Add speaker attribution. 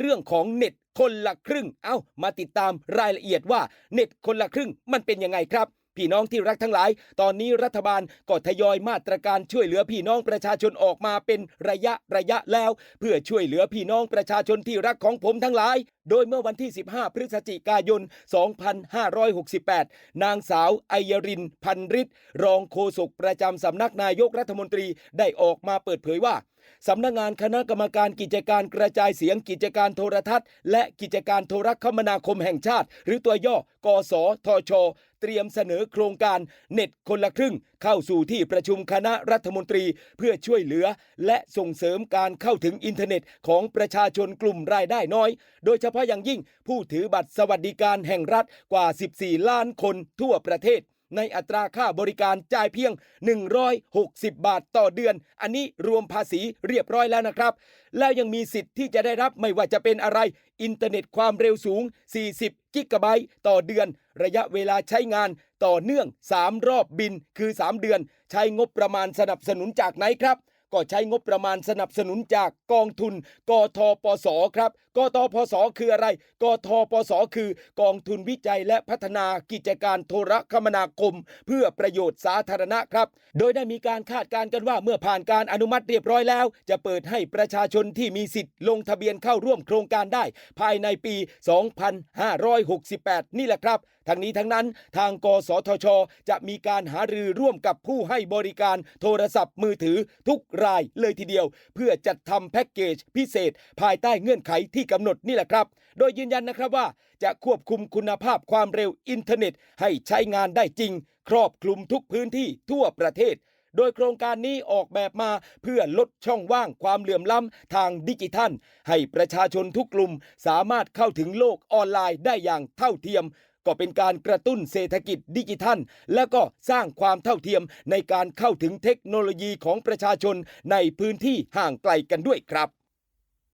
Speaker 1: เรื่องของเน็ตคนละครึ่ง เอ้ามาติดตามรายละเอียดว่าเน็ตคนละครึ่งมันเป็นยังไงครับ พี่น้องที่รักทั้งหลาย ตอนนี้รัฐบาลก็ทยอยมาตรการช่วยเหลือพี่น้องประชาชนออกมาเป็นระยะระยะแล้ว เพื่อช่วยเหลือพี่น้องประชาชนที่รักของผมทั้งหลาย โดยเมื่อวันที่ 15 พฤศจิกายน 2568 นางสาวไอยรินพันริศรองโฆษกประจำสำนักนายกรัฐมนตรีได้ออกมาเปิดเผยว่าสำนักงานคณะกรรมการกิจการกระจายเสียงกิจการโทรทัศน์ และกิจการโทรคมนาคมแห่งชาติ หรือตัวย่อกสทช เตรียมเสนอโครงการเน็ตคนละครึ่ง เข้าสู่ที่ประชุมคณะรัฐมนตรี เพื่อช่วยเหลือ และส่งเสริมการเข้าถึงอินเทอร์เน็ตของประชาชนกลุ่มรายได้น้อย โดยเฉพาะอย่างยิ่งผู้ถือบัตรสวัสดิการแห่งรัฐกว่า 14 ล้านคนทั่วประเทศ ในอัตราค่าบริการจ่ายเพียง 160 บาทต่อเดือน อันนี้รวมภาษีเรียบร้อยแล้วนะครับ แล้วยังมีสิทธิ์ที่จะได้รับไม่ว่าจะเป็นอะไร อินเทอร์เน็ตความเร็วสูง 40 กิกะไบต์ต่อเดือน ระยะเวลาใช้งานต่อเนื่อง 3 รอบบินคือ 3 เดือน ใช้งบประมาณสนับสนุนจากไหนครับ ก็ใช้งบประมาณสนับสนุนจากกองทุน กทปสครับกทปสคืออะไร กทปสคือกองทุนวิจัยและพัฒนากิจการโทรคมนาคม เพื่อประโยชน์สาธารณะครับ โดยได้มีการคาดการณ์กันว่าเมื่อผ่านการอนุมัติเรียบร้อยแล้ว จะเปิดให้ประชาชนที่มีสิทธิ์ลงทะเบียนเข้าร่วมโครงการได้ ภายในปี 2568 นี่แหละครับ ทั้งนี้ทั้งนั้นทางกสทช จะมีการหารือร่วมกับผู้ให้บริการโทรศัพท์มือถือทุกรายเลยทีเดียว เพื่อจัดทำแพ็กเกจพิเศษ ภายใต้เงื่อนไขที่กำหนดนี่แหละครับ โดยยืนยันนะครับว่า จะควบคุมคุณภาพความเร็วอินเทอร์เน็ต ให้ใช้งานได้จริง ครอบคลุมทุกพื้นที่ทั่วประเทศโดยโครงการนี้ออกแบบมาเพื่อลดช่องว่างความเหลื่อมล้ำทางดิจิทัล ให้ประชาชนทุกกลุ่มสามารถเข้าถึงโลกออนไลน์ได้อย่างเท่าเทียม ก็เป็นการกระตุ้นเศรษฐกิจดิจิทัล และก็สร้างความเท่าเทียมในการเข้าถึงเทคโนโลยีของประชาชนในพื้นที่ห่างไกลกันด้วยครับ